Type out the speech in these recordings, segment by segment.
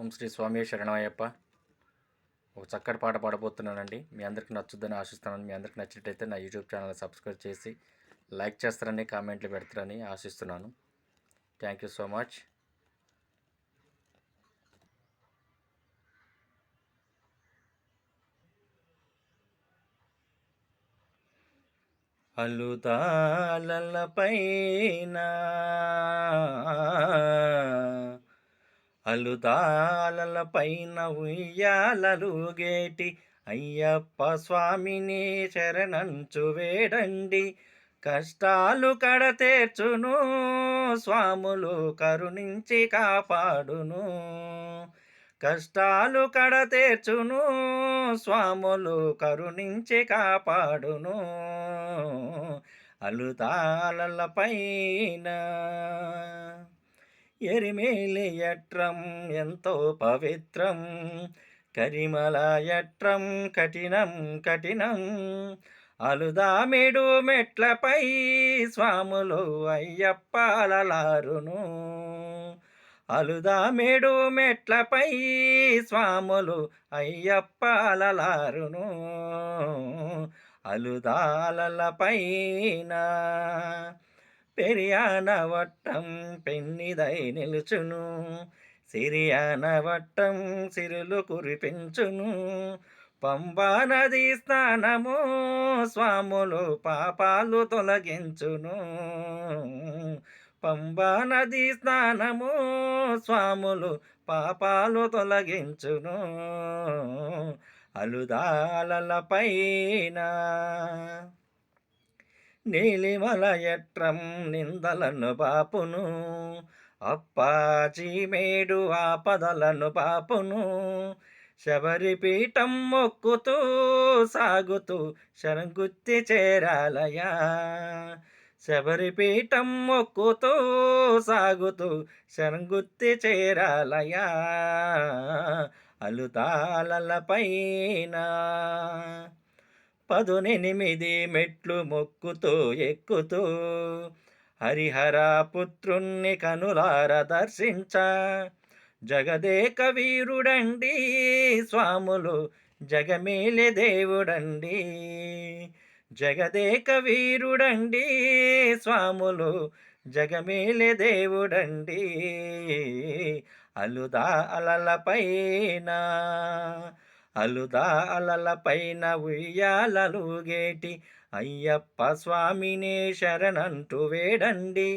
ఓం శ్రీ స్వామి శరణమయ్యప్ప. ఒక చక్కటి పాట పాడబోతున్నానండి. మీ అందరికి నచ్చుద్దని ఆశిస్తున్నాను. మీ అందరికి నచ్చినట్టయితే నా యూట్యూబ్ ఛానల్ సబ్స్క్రైబ్ చేసి లైక్ చేస్తారని కామెంట్లు పెడతారని ఆశిస్తున్నాను. Thank you so much. అలుతాలపైన అలుతాలపైన ఉయ్యాలలుగేటి. అయ్యప్ప స్వామిని శరణంచు వేడండి. కష్టాలు కడతేర్చును స్వాములు కరుణించి కాపాడును. కష్టాలు కడతేర్చును స్వాములు కరుణించి కాపాడును. అలుతాలల పైన ఎరిమేలియట్రం ఎంతో పవిత్రం. కరిమలయట్రం కఠినం కఠినం. అలుదామిడు మెట్లపై స్వాములు అయ్యప్పలలారును. అలుదామిడు మెట్లపై స్వాములు అయ్యప్పలలారును. అలుదాలలపైన పెరియాన వట్టం పెన్నిదై నిలుచును. సిరియాన వట్టం సిరులు కురిపించును. పంబా నది స్నానము స్వాములు పాపాలు తొలగించును. పంబా నది స్నానము స్వాములు పాపాలు తొలగించును. అలుదాలల పైన నీలిమలయట్రం నిందలను పాపును. అప్పాచీమేడు ఆపదలను పాపును. శబరిపీఠం మొక్కుతూ సాగుతూ శరంగుత్తి చేరాలయా. శబరిపీఠం మొక్కుతూ సాగుతూ శరంగుత్తి చేరాలయా. అలుతాలల పైన పదునెనిమిది మెట్లు మొక్కుతూ ఎక్కుతూ హరిహర పుత్రుణ్ణి కనులార దర్శించ. జగదేక వీరుడండి స్వాములు జగమేలే దేవుడండి. జగదేక వీరుడండి స్వాములు జగమేలే దేవుడండి. అలుదా అలల పైన అలుదా అలల పైన ఉయ్యాలలుగేటి అయ్యప్ప స్వామినే శరణంటూ వేడండి.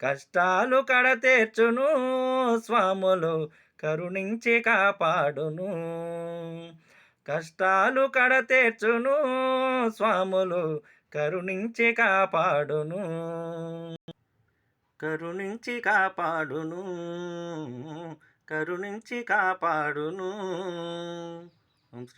కష్టాలు కడతేర్చును స్వాములు కరుణించి కాపాడును. కష్టాలు కడతేర్చును స్వాములు కరుణించి కాపాడును. కరుణించి కాపాడును కరుణించి కాపాడును. ஓம் ஸ்ரீ